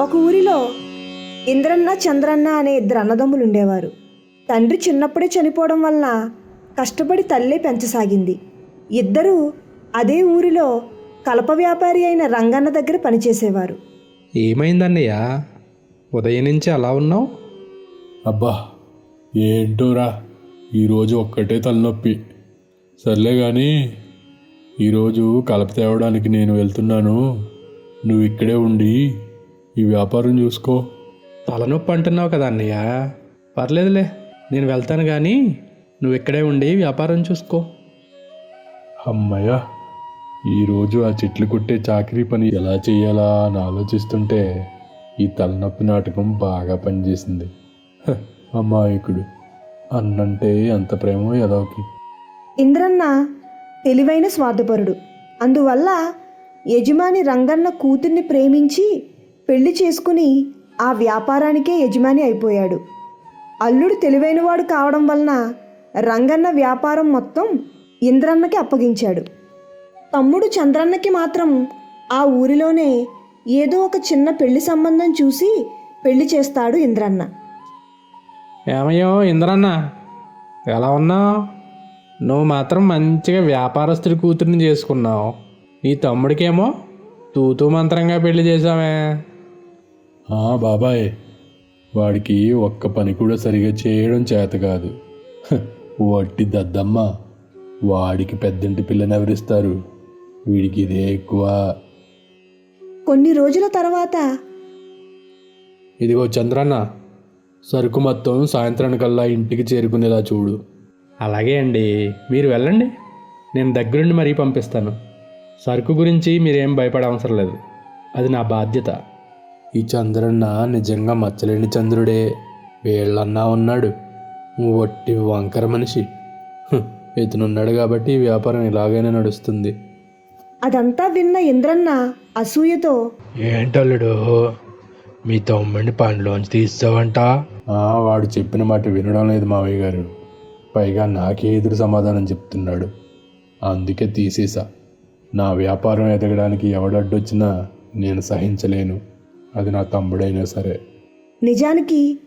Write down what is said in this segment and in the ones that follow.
ఒక ఊరిలో ఇంద్రన్న చంద్రన్న అనే ఇద్దరు అన్నదమ్ములు ఉండేవారు తండ్రి చిన్నప్పుడే చనిపోవడం వలన కష్టపడి తల్లే పెంచసాగింది. ఇద్దరూ అదే ఊరిలో కలప వ్యాపారి అయిన రంగన్న దగ్గర పనిచేసేవారు. ఏమైందన్నయ్య? ఉదయం నుంచి అలా ఉన్నావు? అబ్బా ఏంటోరా? ఈరోజు ఒక్కటే తలనొప్పి. సర్లే కానీ ఈరోజు కలప తేవడానికి నేను వెళ్తున్నాను. నువ్వు ఇక్కడే ఉండి ఈ వ్యాపారం చూసుకో. తలనొప్పి అంటున్నావు కదా అన్నయ్య. పర్లేదులే నేను వెళ్తాను కానీ నువ్వు ఇక్కడే ఉండి వ్యాపారం చూసుకో. అమ్మయ్య ఈరోజు ఆ చెట్లు కొట్టే చాకరీ పని ఎలా చేయాలా అని ఆలోచిస్తుంటే ఈ తలనొప్పి నాటకం బాగా పనిచేసింది. అమాయకుడు. అన్నంటే ఎంత ప్రేమో ఎదవకి ఇంద్రన్న తెలివైన స్వార్థపరుడు. అందువల్ల యజమాని రంగన్న కూతుర్ని ప్రేమించి పెళ్ళి చేసుకుని ఆ వ్యాపారానికే యజమాని అయిపోయాడు. అల్లుడు తెలివైనవాడు కావడం వలన రంగన్న వ్యాపారం మొత్తం ఇంద్రన్నకి అప్పగించాడు. తమ్ముడు చంద్రన్నకి మాత్రం ఆ ఊరిలోనే ఏదో ఒక చిన్న పెళ్ళి సంబంధం చూసి పెళ్ళి చేస్తాడు ఇంద్రన్న. ఏమయ్యో ఇంద్రన్న ఎలా ఉన్నావు? నువ్వు మాత్రం మంచిగా వ్యాపారస్తుడి కూతుర్ని చేసుకున్నావు. నీ తమ్ముడికేమో తూతూ మంత్రంగా పెళ్ళి చేసావే బాబాయ్ వాడికి ఒక్క పని కూడా సరిగా చేయడం చేత కాదు. వట్టి దద్దమ్మ వాడికి పెద్దంటి పిల్లని ఎవరిస్తారు? వీడికి ఇదే ఎక్కువ. కొన్ని రోజుల తర్వాత. ఇదిగో చంద్రన్న సరుకు మొత్తం సాయంత్రానికల్లా ఇంటికి చేరుకునేలా చూడు. అలాగే అండి. మీరు వెళ్ళండి. నేను దగ్గరుండి మరీ పంపిస్తాను. సరుకు గురించి మీరేం భయపడే అవసరం లేదు. అది నా బాధ్యత. ఈ చంద్రన్న నిజంగా మచ్చలేని చంద్రుడే. వీళ్ళన్నా ఉన్నాడు. వట్టి వంకర మనిషి. ఇతనున్నాడు కాబట్టి ఈ వ్యాపారం ఇలాగైనా నడుస్తుంది. అదంతా విన్న ఇంద్రన్న అసూయతో ఏంటల్లుడు? మీ తమ్ముడిని పనిలోంచి తీస్తావంట వాడు చెప్పిన మాట వినడం లేదు మావయ్య గారు. పైగా నాకే ఎదురు సమాధానం చెప్తున్నాడు. అందుకే తీసేసా. నా వ్యాపారం ఎదగడానికి ఎవడడ్డొచ్చినా నేను సహించలేను. అది నా తమ్ముడైనా సరే. నిజానికి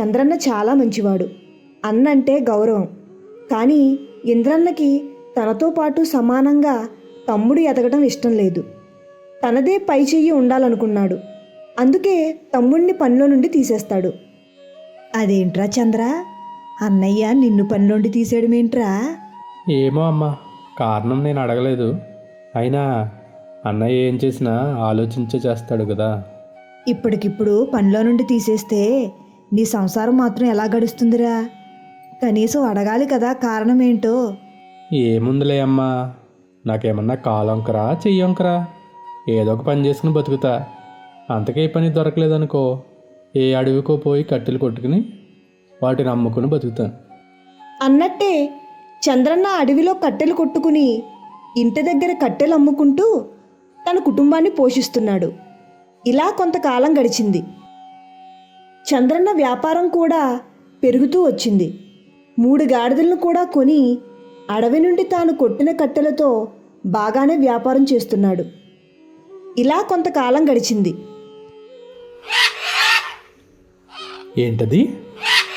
చంద్రన్న చాలా మంచివాడు. అన్నంటే గౌరవం. కానీ ఇంద్రన్నకి తనతో పాటు సమానంగా తమ్ముడు ఎదగడం ఇష్టం లేదు. తనదే పై చెయ్యి ఉండాలనుకున్నాడు. అందుకే తమ్ముడిని పనిలో నుండి తీసేస్తాడు. అదేంట్రా చంద్ర? అన్నయ్య నిన్ను పనిలోండి తీసేయడమేంట్రా? ఏమో అమ్మా కారణం నేను అడగలేదు. అయినా అన్నయ్య ఏం చేసినా ఆలోచించే చేస్తాడు కదా. ఇప్పటికిప్పుడు పనిలో నుండి తీసేస్తే నీ సంసారం మాత్రం ఎలా గడుస్తుందిరా? కనీసం అడగాలి కదా కారణం ఏంటో ఏముందిలే అమ్మా నాకేమన్నా కాలొంకరా చెయ్యొంకరా? ఏదో ఒక పని చేసుకుని బతుకుతా. అంతకే పని దొరకలేదనుకో ఏ అడవికో పోయి కట్టెలు కొట్టుకుని వాటిని అమ్ముకుని బతుకుతాను. అన్నట్టే చంద్రన్న అడవిలో కట్టెలు కొట్టుకుని ఇంటి దగ్గర కట్టెలు అమ్ముకుంటూ తన కుటుంబాన్ని పోషిస్తున్నాడు. ఇలా కొంతకాలం గడిచింది. చంద్రన్న వ్యాపారం కూడా పెరుగుతూ వచ్చింది. మూడు గాడిదలను కూడా కొని అడవి నుండి తాను కొట్టిన కట్టెలతో బాగానే వ్యాపారం చేస్తున్నాడు. ఇలా కొంతకాలం గడిచింది. ఏంటది?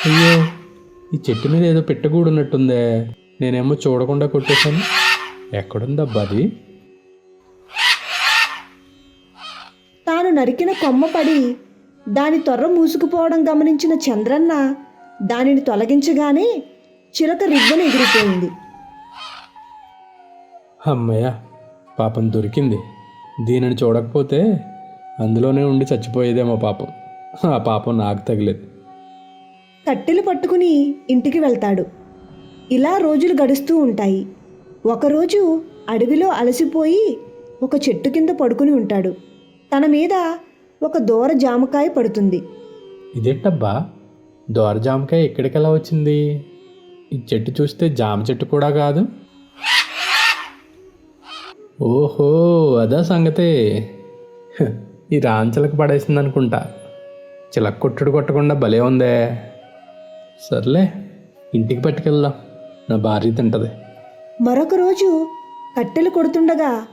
అయ్యో ఈ చెట్టు మీద ఏదో పెట్టగూడు ఉన్నట్టుందే నేనేమో చూడకుండా కొట్టేశాను. ఎక్కడుందబ్బా అది? నరికిన కొమ్మ పడి దాని తొర్ర మూసుకుపోవడం గమనించిన చంద్రన్న దానిని తొలగించగానే చిలక రిబ్బన ఎగిరిపోయింది. అమ్మయ్య పాపం దొరికింది. దీనిని చూడకపోతే అందులోనే ఉండి చచ్చిపోయేదేమో పాపం. ఆ పాపం నాకు తగిలేదు. కట్టెలు పట్టుకుని ఇంటికి వెళ్తాడు. ఇలా రోజులు గడుస్తూ ఉంటాయి. ఒకరోజు అడవిలో అలసిపోయి ఒక చెట్టు కింద పడుకుని ఉంటాడు. తన మీద ఒక దూర జామకాయ పడుతుంది. ఇదేంటబ్బా? దోర జామకాయ ఎక్కడికెలా వచ్చింది? ఈ చెట్టు చూస్తే జామ చెట్టు కూడా కాదు. ఓహో అదా సంగతే. ఈ రాంచలకు పడేసింది అనుకుంటా చిలక కొట్టుడు కొట్టకుండా భలే ఉందే. సర్లే ఇంటికి పట్టుకెళ్దాం. నా భార్య తింటది. మరొక రోజు కట్టెలు కొడుతుండగా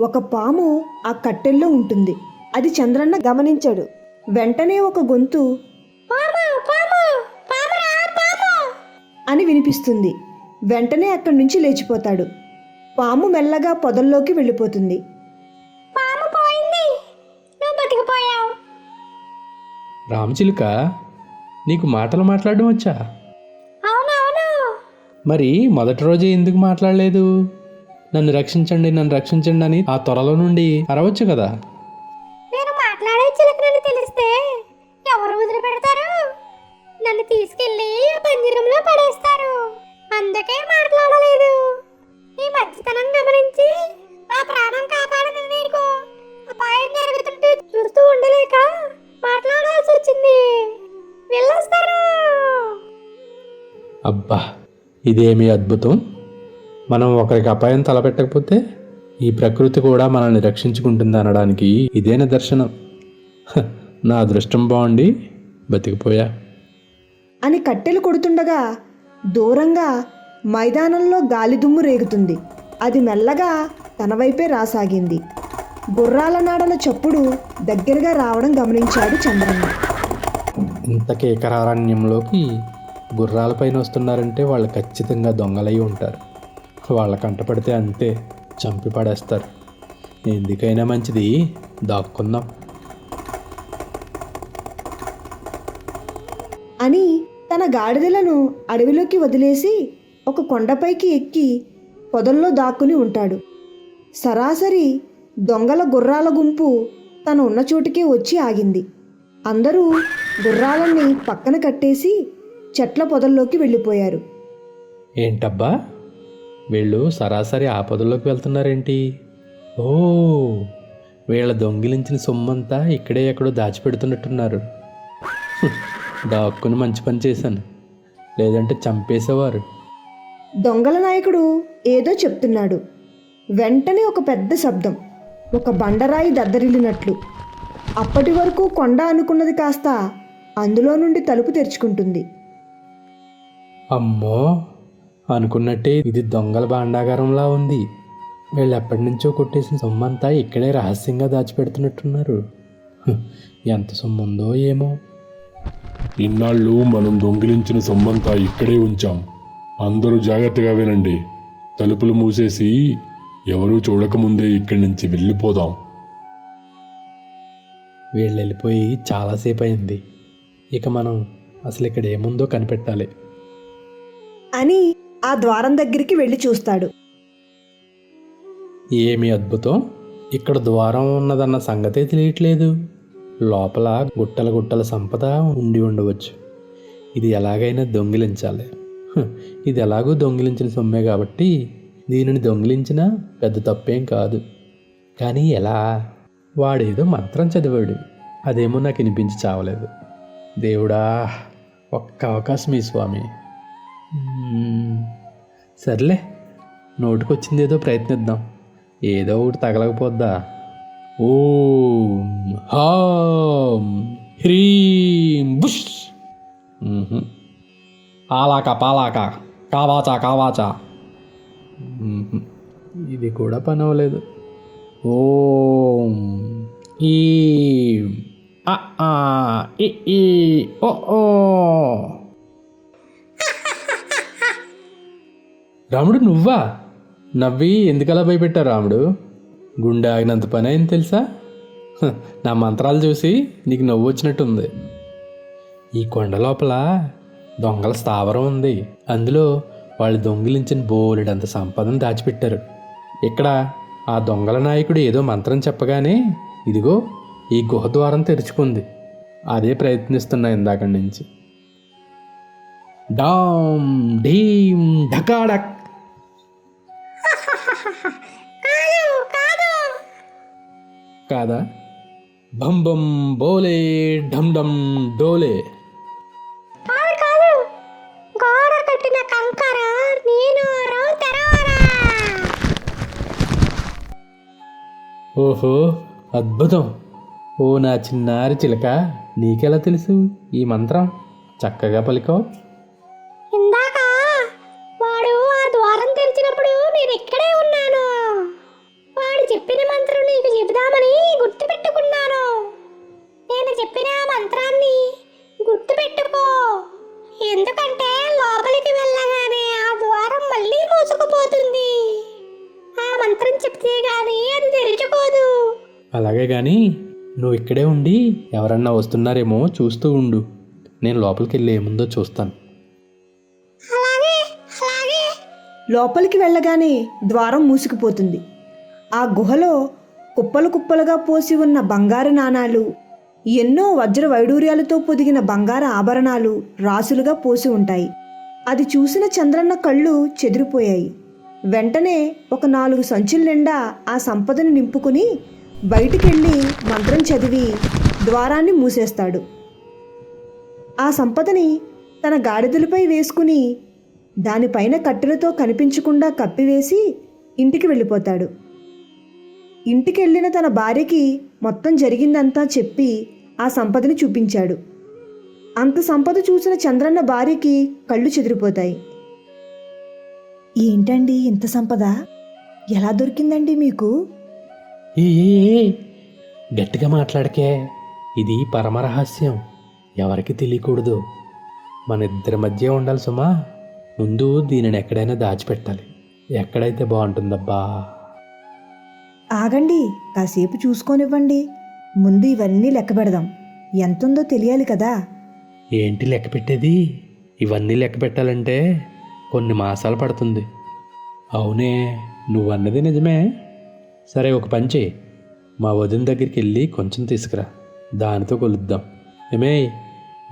ఒక పాము ఆ కట్టెల్లో ఉంటుంది. అది చంద్రన్న గమనించాడు. వెంటనే ఒక గొంతు అని వినిపిస్తుంది. వెంటనే అక్కడి నుంచి లేచిపోతాడు. పాము మెల్లగా పొదల్లోకి వెళ్ళిపోతుంది. రామచిలుక నీకు మాటలు మాట్లాడడం వచ్చా? మరి మొదటి రోజే ఎందుకు మాట్లాడలేదు? నన్ను రక్షించండి నన్ను రక్షించండి అని ఆ త్వరలో నుండి అరవచ్చు కదా? నేను మాట్లాడే చిలకనని తెలిస్తే ఎవరు వదిలిపెడతారు? నన్ను తీసుకెళ్ళి పంజరంలో పడేస్తారు. అందుకే మాట్లాడలేదు. ఈ మంచితనం గమనించి నా ప్రాణం కాపాడని నీకు. అపాయం జరుగుతుంటే చూస్తూ ఉండలేక మాట్లాడాల్సి వచ్చింది. వెళ్ళొస్తాను అబ్బా ఇదేమి అద్భుతం? మనం ఒకరికి అపాయం తలపెట్టకపోతే ఈ ప్రకృతి కూడా మనల్ని రక్షించుకుంటుంది అనడానికి ఇదే నిదర్శనం నా అదృష్టం బాగుండి బతికిపోయా. అని కట్టెలు కొడుతుండగా దూరంగా మైదానంలో గాలిదుమ్ము రేగుతుంది. అది మెల్లగా తన వైపే రాసాగింది. గుర్రాల నాడల చప్పుడు దగ్గరగా రావడం గమనించాడు చంద్రన్న ఇంత కేకరారణ్యంలోకి గుర్రాలపైన వస్తున్నారంటే వాళ్ళు ఖచ్చితంగా దొంగలై ఉంటారు. వాళ్ళ కంటపడితే అంతే చంపి పడేస్తారు. ఎందుకైనా మంచిది దాక్కుందాం. అని తన గాడిదలను అడవిలోకి వదిలేసి ఒక కొండపైకి ఎక్కి పొదల్లో దాక్కుని ఉంటాడు. సరాసరి దొంగల గుర్రాల గుంపు తను ఉన్న చోటుకే వచ్చి ఆగింది. అందరూ గుర్రాలని పక్కన కట్టేసి చెట్ల పొదల్లోకి వెళ్ళిపోయారు. ఏంటబ్బా? వీళ్ళు సరాసరి ఆపదలోకి వెళ్తున్నారేంటి? ఓ వీళ్ళ దొంగిలించిన సొమ్మంతా ఇక్కడే ఎక్కడో దాచిపెడుతున్నట్టున్నారు. దాక్కుని మంచి పని చేశాను. లేదంటే చంపేసేవారు. దొంగల నాయకుడు ఏదో చెప్తున్నాడు. వెంటనే ఒక పెద్ద శబ్దం. ఒక బండరాయి దద్దరిల్లినట్లు. అప్పటి వరకు కొండ అనుకున్నది కాస్త అందులో నుండి తలుపు తెరుచుకుంటుంది. అమ్మో! అనుకున్నట్టే ఇది దొంగల భాండాగారంలా ఉంది. వీళ్ళు ఎప్పటి నుంచో కొట్టేసిన సొమ్మంతా ఇక్కడే రహస్యంగా దాచిపెడుతున్నట్టున్నారు. ఎంత సొమ్ము ఉందో ఏమో. ఇన్నాళ్ళు మనం దొంగిలించిన సొమ్మంతా ఇక్కడే ఉంచాం. అందరూ జాగ్రత్తగా వినండి. తలుపులు మూసేసి ఎవరూ చూడకముందే ఇక్కడి నుంచి వెళ్ళిపోదాం. వీళ్ళు వెళ్ళిపోయి చాలాసేపు అయింది ఇక మనం అసలు ఇక్కడ ఏముందో కనిపెట్టాలి. అని ఆ ద్వారం దగ్గరికి వెళ్ళి చూస్తాడు. ఏమి అద్భుతం? ఇక్కడ ద్వారం ఉన్నదన్న సంగతే తెలియట్లేదు. లోపల గుట్టల గుట్టల సంపద ఉండి ఉండవచ్చు. ఇది ఎలాగైనా దొంగిలించాలి. ఇది ఎలాగో దొంగిలించిన సొమ్మే కాబట్టి దీనిని దొంగిలించినా పెద్ద తప్పేం కాదు. కానీ ఎలా? వాడేదో మంత్రం చదివాడు. అదేమో నాకు వినిపించి చావలేదు. దేవుడా ఒక్క అవకాశం ఈ స్వామి. సర్లే నోటికొచ్చింది ఏదో ప్రయత్నిద్దాం. ఏదో ఒకటి తగలకపోద్దా? ఓం హాం హ్రీం బుష్. ఆలాక పాలాక కావాచా కావాచా. ఇది కూడా పని అవ్వలేదు ఓం ఈ ఆ ఆ ఈ ఓ ఓ. రాముడు నువ్వా? నవ్వి ఎందుకలా భయపెట్టావు రాముడు? గుండె ఆగినంత పని అయింది తెలుసా? నా మంత్రాలు చూసి నీకు నవ్వు వచ్చినట్టుంది. ఈ కొండ లోపల దొంగల స్థావరం ఉంది. అందులో వాళ్ళు దొంగిలించిన బోలెడంత సంపదను దాచిపెట్టారు. ఇక్కడ ఆ దొంగల నాయకుడు ఏదో మంత్రం చెప్పగానే ఇదిగో ఈ గుహ ద్వారం తెరుచుకుంది. అదే ప్రయత్నిస్తున్నా ఇందాక నుంచి. డామ్ ఢీం ఢకాడక్ కాదు కాదు. కాదా? బం బం బోలే ఢమ్ డమ్ డోలే. ఓహో అద్భుతం. ఓ నా చిన్నారి చిలక నీకెలా తెలుసు ఈ మంత్రం? చక్కగా పలికావు. నువ్వు ఇక్కడే ఉండి ఎవరన్నా వస్తున్నారేమో చూస్తూ ఉండు. నేను లోపలికి వెళ్ళి ఏముందో చూస్తాను. అలాగే అలాగే. లోపలికి వెళ్ళగానే ద్వారం మూసుకుపోతుంది. ఆ గుహలో కుప్పలు కుప్పలుగా పోసి ఉన్న బంగారు నాణాలు ఎన్నో వజ్ర వైడూర్యాలతో పొదిగిన బంగారు ఆభరణాలు రాసులుగా పోసి ఉంటాయి. అది చూసిన చంద్రన్న కళ్ళు చెదిరిపోయాయి. వెంటనే ఒక నాలుగు సంచుల నిండా ఆ సంపదను నింపుకుని బయటికెళ్ళి మంత్రం చదివి ద్వారాన్ని మూసేస్తాడు. ఆ సంపదని తన గాడిదలపై వేసుకుని దానిపైన కట్టెలతో కనిపించకుండా కప్పివేసి ఇంటికి వెళ్ళిపోతాడు. ఇంటికి వెళ్ళిన తన భార్యకి మొత్తం జరిగిందంతా చెప్పి ఆ సంపదని చూపించాడు. అంత సంపద చూసిన చంద్రన్న భార్యకి కళ్ళు చెదిరిపోతాయి. ఏంటండి ఇంత సంపద? ఎలా దొరికిందండి మీకు? ఏ గట్టిగా మాట్లాడకే. ఇది పరమరహస్యం ఎవరికి తెలియకూడదు. మన ఇద్దరి మధ్య ఉండాలి సుమా. ముందు దీనిని ఎక్కడైనా దాచిపెట్టాలి. ఎక్కడైతే బాగుంటుందబ్బా. ఆగండి. కాసేపు చూసుకోనివ్వండి. ముందు ఇవన్నీ లెక్క పెడదాం. ఎంతుందో తెలియాలి కదా. ఏంటి లెక్క పెట్టేది? ఇవన్నీ లెక్క పెట్టాలంటే కొన్ని మాసాలు పడుతుంది. అవునే నువ్వు అన్నది నిజమే. సరే ఒక పని చేయి. మా వదిన దగ్గరికి వెళ్ళి కొంచెం తీసుకురా. దానితో కొలుద్దాం. ఏమే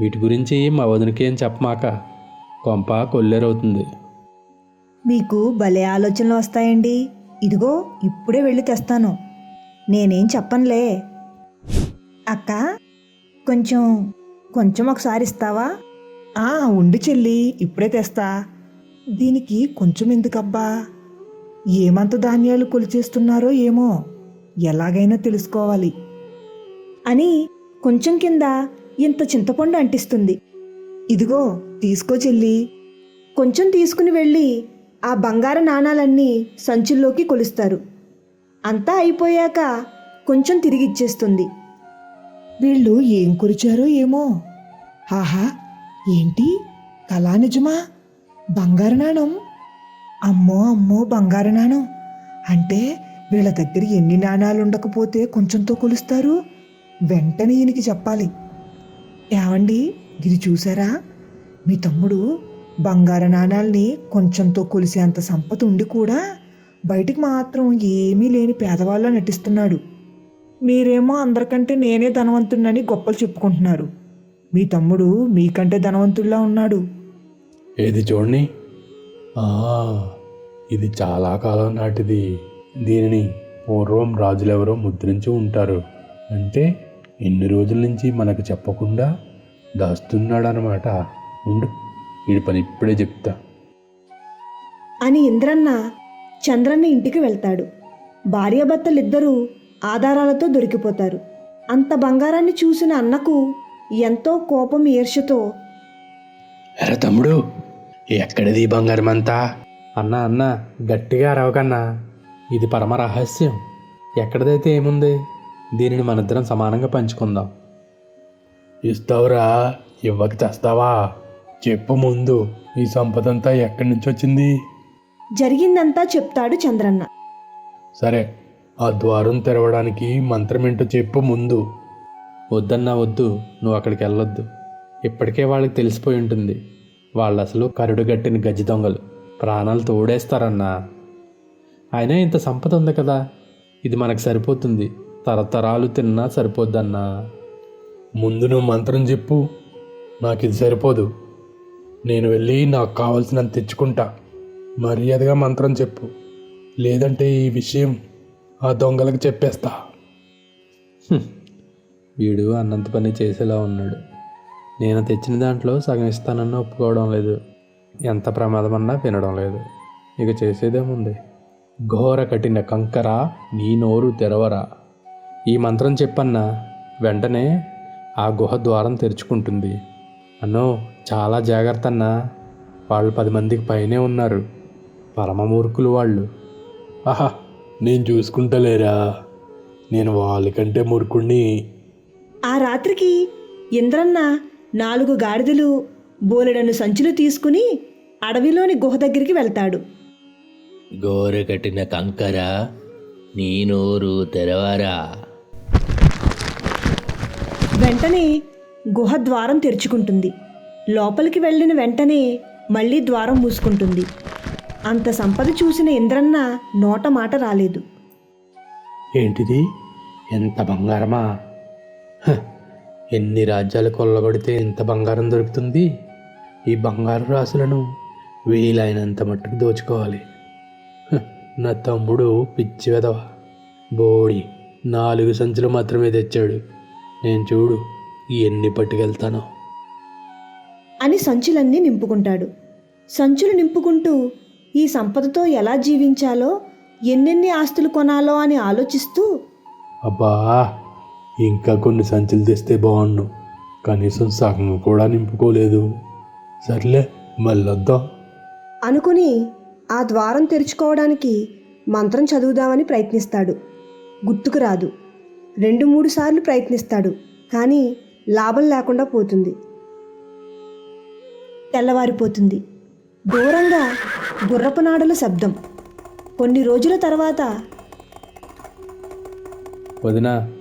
వీటి గురించి మా వదినకేం చెప్పమాక? కొంప కొల్లేరవుతుంది. మీకు భలే ఆలోచనలు వస్తాయండి. ఇదిగో ఇప్పుడే వెళ్ళి తెస్తాను. నేనేం చెప్పనులే. అక్క కొంచెం కొంచెం ఒకసారి ఇస్తావా? ఆ ఉండి చెల్లి ఇప్పుడే తెస్తా. దీనికి కొంచెం ఎందుకబ్బా? ఏమంత ధాన్యాలు కొలిచేస్తున్నారో ఏమో? ఎలాగైనా తెలుసుకోవాలి. అని కొంచెం కింద ఇంత చింతపండు అంటిస్తుంది. ఇదిగో తీసుకో చెల్లి. కొంచెం తీసుకుని వెళ్ళి ఆ బంగార నాణాలన్నీ సంచుల్లోకి కొలుస్తారు. అంతా అయిపోయాక కొంచెం తిరిగి ఇచ్చేస్తుంది. వీళ్ళు ఏం కొలిచారో ఏమో? ఆహా ఏంటి? కళా నిజమా? బంగారు నాణం? అమ్మో అమ్మో బంగారు నాణం. అంటే వీళ్ళ దగ్గర ఎన్ని నాణాలు ఉండకపోతే కొంచెంతో కొలుస్తారు? వెంటనే ఈయనకి చెప్పాలి. ఏమండి ఇది చూసారా? మీ తమ్ముడు బంగారు నాణాల్ని కొంచెంతో కొలిసేంత సంపద ఉండి కూడా బయటికి మాత్రం ఏమీ లేని పేదవాళ్ళ నటిస్తున్నాడు. మీరేమో అందరికంటే నేనే ధనవంతుడినని గొప్పలు చెప్పుకుంటున్నారు. మీ తమ్ముడు మీకంటే ధనవంతుడిలా ఉన్నాడు. ఏది చూడండి? ఇది చాలా కాలం నాటిది. దీనిని పూర్వం రాజులెవరో ముద్రించి ఉంటారు. అంటే ఎన్ని రోజుల నుంచి మనకు చెప్పకుండా దాస్తున్నాడనమాట ఉండు వీడి పని ఇప్పుడే చెప్తా. అని ఇంద్రన్న చంద్రన్న ఇంటికి వెళ్తాడు. భార్యాభర్తలిద్దరూ ఆధారాలతో దొరికిపోతారు. అంత బంగారాన్ని చూసిన అన్నకు ఎంతో కోపం ఈర్ష్యతో ఎరా తమ్ముడు ఎక్కడిది బంగారం అంతా అన్నా అన్న గట్టిగా అరవకన్నా ఇది పరమ రహస్యం. ఎక్కడిదైతే ఏముంది? దీనిని మనిద్దరం సమానంగా పంచుకుందాం. ఇస్తావురా ఇవ్వక తెస్తావా? చెప్పు ముందు ఈ సంపద అంతా ఎక్కడి నుంచి వచ్చింది? జరిగిందంతా చెప్తాడు చంద్రన్న. సరే ఆ ద్వారం తెరవడానికి మంత్రం ఏంటో చెప్పు ముందు. వద్దన్నా వద్దు నువ్వు అక్కడికి వెళ్ళొద్దు. ఇప్పటికే వాళ్ళకి తెలిసిపోయి ఉంటుంది. వాళ్ళు అసలు కరుడు గట్టిన గజ్జి దొంగలు. ప్రాణాలు తోడేస్తారన్నా. అయినా ఇంత సంపద ఉంది కదా. ఇది మనకు సరిపోతుంది. తరతరాలు తిన్నా సరిపోద్దన్నా. ముందు నువ్వు మంత్రం చెప్పు. నాకు ఇది సరిపోదు. నేను వెళ్ళి నాకు కావాల్సినంత తెచ్చుకుంటా. మర్యాదగా మంత్రం చెప్పు. లేదంటే ఈ విషయం ఆ దొంగలకు చెప్పేస్తా. వీడు అన్నంత పని చేసేలా ఉన్నాడు. నేను తెచ్చిన దాంట్లో సగం ఇస్తానన్న ఒప్పుకోవడం లేదు. ఎంత ప్రమాదమన్నా వినడం లేదు. ఇక చేసేదేముంది ఘోర కఠిన కంకర నీ నోరు తెరవరా. ఈ మంత్రం చెప్పన్నా వెంటనే ఆ గుహ ద్వారం తెరుచుకుంటుంది. అన్నో చాలా జాగ్రత్త అన్నా వాళ్ళు పది మందికి పైనే ఉన్నారు. పరమమూర్ఖులు వాళ్ళు. ఆహా నేను చూసుకుంటలేరా? నేను వాళ్ళకంటే మురుకుణ్ణి ఆ రాత్రికి ఇంద్రన్న నాలుగు గాడిదలు బోలెడను సంచులు తీసుకుని అడవిలోని గుహ దగ్గరికి వెళ్తాడు. గోరె కట్టిన కంకర నీ నోరు తెరవరా? వెంటనే గుహ ద్వారం తెరుచుకుంటుంది. లోపలికి వెళ్ళిన వెంటనే మళ్ళీ ద్వారం మూసుకుంటుంది. అంత సంపద చూసిన ఇంద్రన్న నోట మాట రాలేదు. ఏంటిది? ఎంత బంగారమా? హ, ఎన్ని రాజ్యాలు కొల్లగొడితే ఎంత బంగారం దొరుకుతుంది? ఈ బంగారు రాసులను వీలైనంత మట్టుకు దోచుకోవాలి. నా తమ్ముడు పిచ్చి వెదవ బోడి నాలుగు సంచులు మాత్రమే తెచ్చాడు. నేను చూడు ఎన్ని పట్టుకెళ్తానో. అని సంచులన్నీ నింపుకుంటాడు. సంచులు నింపుకుంటూ ఈ సంపదతో ఎలా జీవించాలో ఎన్నెన్ని ఆస్తులు కొనాలో అని ఆలోచిస్తూ అబ్బా! ఇంకా కొన్ని సంచులు తెస్తే బాగుండు. కనీసం సగం కూడా నింపుకోలేదు. సర్లే మళ్ళొద్దాం. అనుకుని ఆ ద్వారం తెరుచుకోవడానికి మంత్రం చదువుదామని ప్రయత్నిస్తాడు. గుర్తుకు రాదు. రెండు మూడు సార్లు ప్రయత్నిస్తాడు. కానీ లాభం లేకుండా పోతుంది. తెల్లవారిపోతుంది. దూరంగా గుర్రపు నాడుల శబ్దం. కొన్ని రోజుల తర్వాత వదినా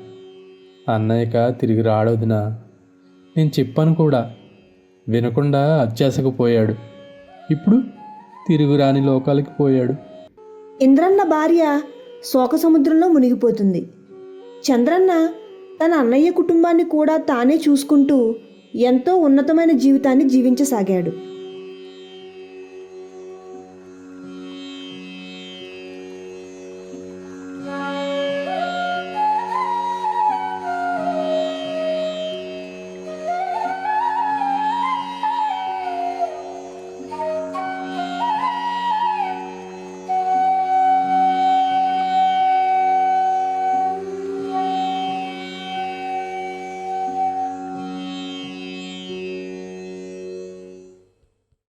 అన్నయ్యక తిరిగి రాడొదినా. నేను చెప్పాను కూడా వినకుండా అత్యాసకు ఇప్పుడు తిరుగు రాని లోకాలకి పోయాడు. ఇంద్రన్న భార్య శోక సముద్రంలో మునిగిపోతుంది. చంద్రన్న తన అన్నయ్య కుటుంబాన్ని కూడా తానే చూసుకుంటూ ఎంతో ఉన్నతమైన జీవితాన్ని జీవించసాగాడు.